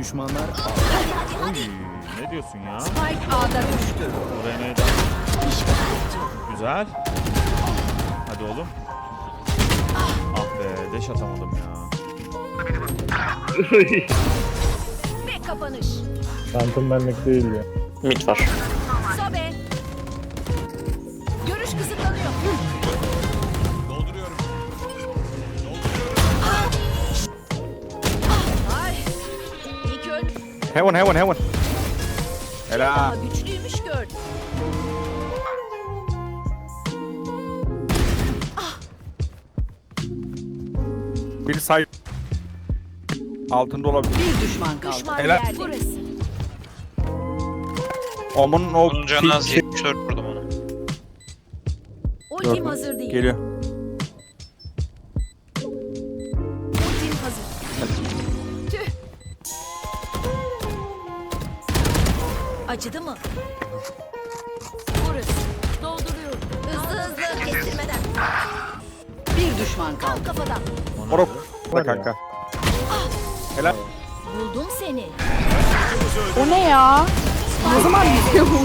Düşmanlar Oy, ne diyorsun ya? Spike A'da düştü. Buraya neydi? Güzel. Hadi oğlum. Ah be, deş atamadım ya. Ve kapanış. Phantom benlik değil ya. Mid var. Heaven heaven heaven. Helal. güçlüymüş gördüm. Bir say. Altında olabilir. Bir düşman kaldı. Düşman Helal. yerde. Burası. Omun o Onun canı az pi- 74 vurdum ona. Ultim hazır değil. geliyor. Acıdı mı? Burası. Dolduruyorum. Hızlı hızlı kestirmeden. Bir düşman kaldı. kafadan. Moruk. Ya. kanka. Helal. Buldum seni. O ne ya? Ne zaman bitiyor bu?